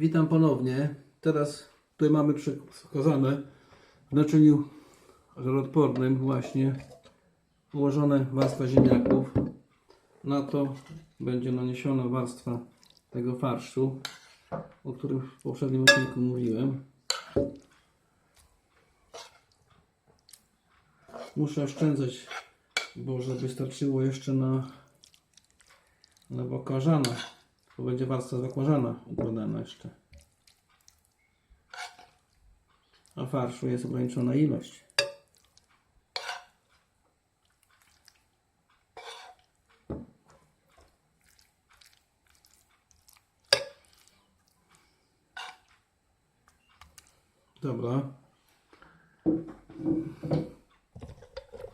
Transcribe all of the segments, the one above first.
Witam ponownie. Teraz tutaj mamy przekazane w naczyniu żaroodpornym właśnie ułożone warstwa ziemniaków. Na to będzie naniesiona warstwa tego farszu, o którym w poprzednim odcinku mówiłem. Muszę oszczędzać, bo żeby starczyło jeszcze na, na bakłażana. To będzie warstwa z bakłażana układana jeszcze. A farszu jest ograniczona ilość. Dobra.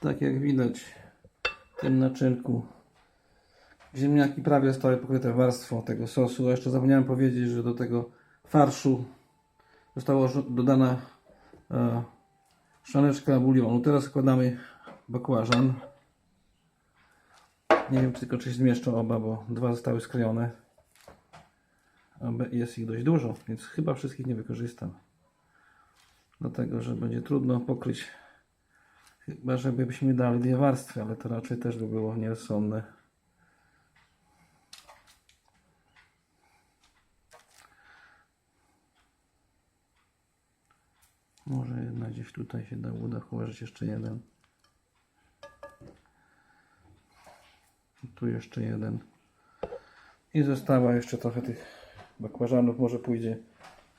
Tak jak widać w tym naczynku ziemniaki prawie zostały pokryte warstwą tego sosu. A jeszcze zapomniałem powiedzieć, że do tego farszu została dodana e, szaneczka bulionu. Teraz składamy bakłażan. Nie wiem tylko czy się zmieszczą oba, bo dwa zostały skrojone. Jest ich dość dużo, więc chyba wszystkich nie wykorzystam. Dlatego, że będzie trudno pokryć. Chyba, żebyśmy dali dwie warstwy, ale to raczej też by było nierozsądne. Może jedna gdzieś tutaj się da uda ułożyć jeszcze jeden. Tu jeszcze jeden. I została jeszcze trochę tych bakłażanów. Może pójdzie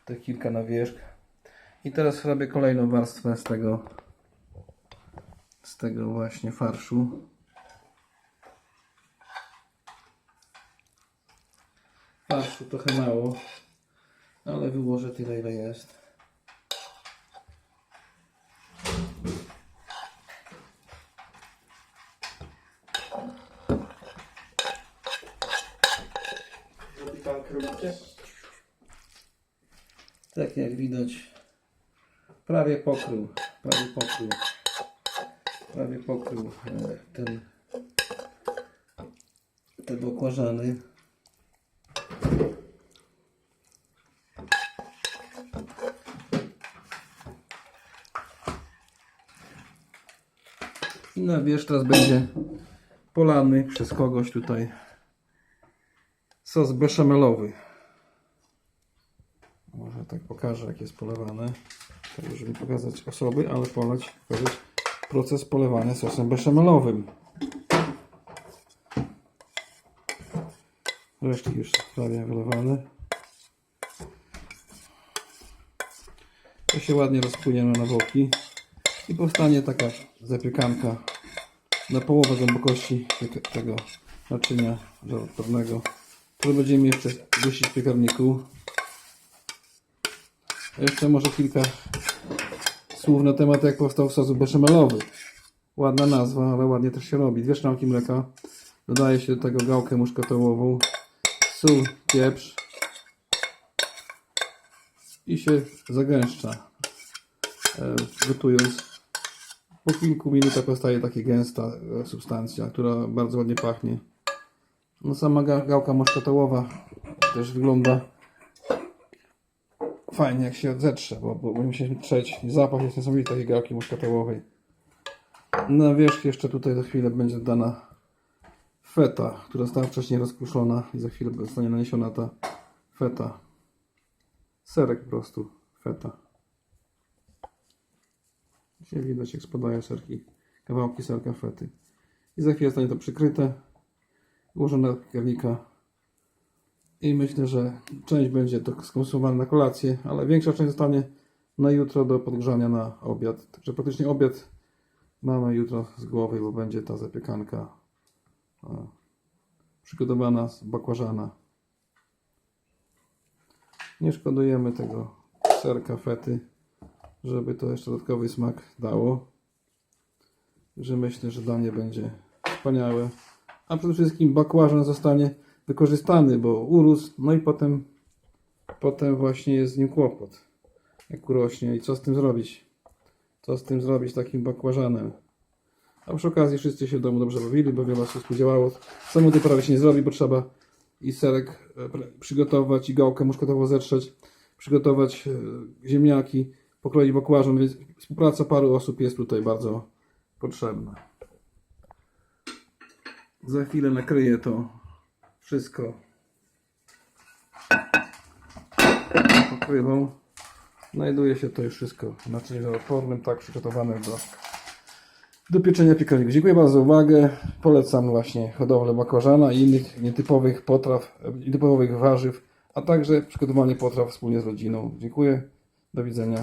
te kilka na wierzch. I teraz robię kolejną warstwę z tego z tego właśnie farszu. Farszu trochę mało, ale wyłożę tyle ile jest. Zapiekankę robicie? Tak jak widać, prawie pokrył, prawie pokrył, prawie pokrył e, ten, te bakłażany. I na wierzch teraz będzie polany przez kogoś tutaj sos beszamelowy. Może tak pokażę, jak jest polewane. Tak, żeby pokazać osoby, ale polać, pokazać proces polewania sosem beszamelowym. Resztki już prawie wylewane. To się ładnie rozpłyniemy na boki i powstanie taka zapiekanka na połowę głębokości te- tego naczynia żaroodpornego, które będziemy jeszcze dusić w piekarniku. Jeszcze może kilka słów na temat jak powstał sos beszamelowy. Ładna nazwa, ale ładnie też się robi. Dwie szklanki mleka. Dodaje się do tego gałkę muszkatołową, sól, pieprz i się zagęszcza. E, gotując po kilku minutach powstaje taka gęsta substancja, która bardzo ładnie pachnie. No sama ga- gałka muszkatołowa też wygląda fajnie jak się zetrze, bo, bo będziemy się trzeć. Zapach jest niesamowity takiej gałki muszkatołowej. Na wierzch jeszcze tutaj za chwilę będzie dana feta, która została wcześniej rozkruszona i za chwilę zostanie naniesiona ta feta. Serek po prostu, feta. Się widać jak spadają serki, kawałki serka fety. I za chwilę zostanie to przykryte, ułożone do piekarnika i myślę, że część będzie to skonsumowana na kolację, ale większa część zostanie na jutro do podgrzania na obiad. Także praktycznie obiad mamy jutro z głowy, bo będzie ta zapiekanka e, przygotowana z bakłażana. Nie szkodujemy tego serka fety, żeby to jeszcze dodatkowy smak dało. Że myślę, że danie będzie wspaniałe. A przede wszystkim bakłażan zostanie wykorzystany, bo urósł, no i potem, potem właśnie jest z nim kłopot, jak urośnie i co z tym zrobić. Co z tym zrobić takim bakłażanem. A przy okazji wszyscy się w domu dobrze bawili, bo wiele osób współdziałało. Samoty prawie się nie zrobi, bo trzeba i serek e, przygotować i gałkę muszkatową zetrzeć, przygotować e, ziemniaki, pokroić bakłażan, więc współpraca paru osób jest tutaj bardzo potrzebna. Za chwilę nakryję to wszystko pokrywą. Znajduje się to już wszystko na czymś odpornym, tak przygotowane do, do pieczenia piekarników. Dziękuję bardzo za uwagę. Polecam właśnie hodowlę bakłażana i innych nietypowych potraw, nietypowych warzyw, a także przygotowanie potraw wspólnie z rodziną. Dziękuję. Do widzenia.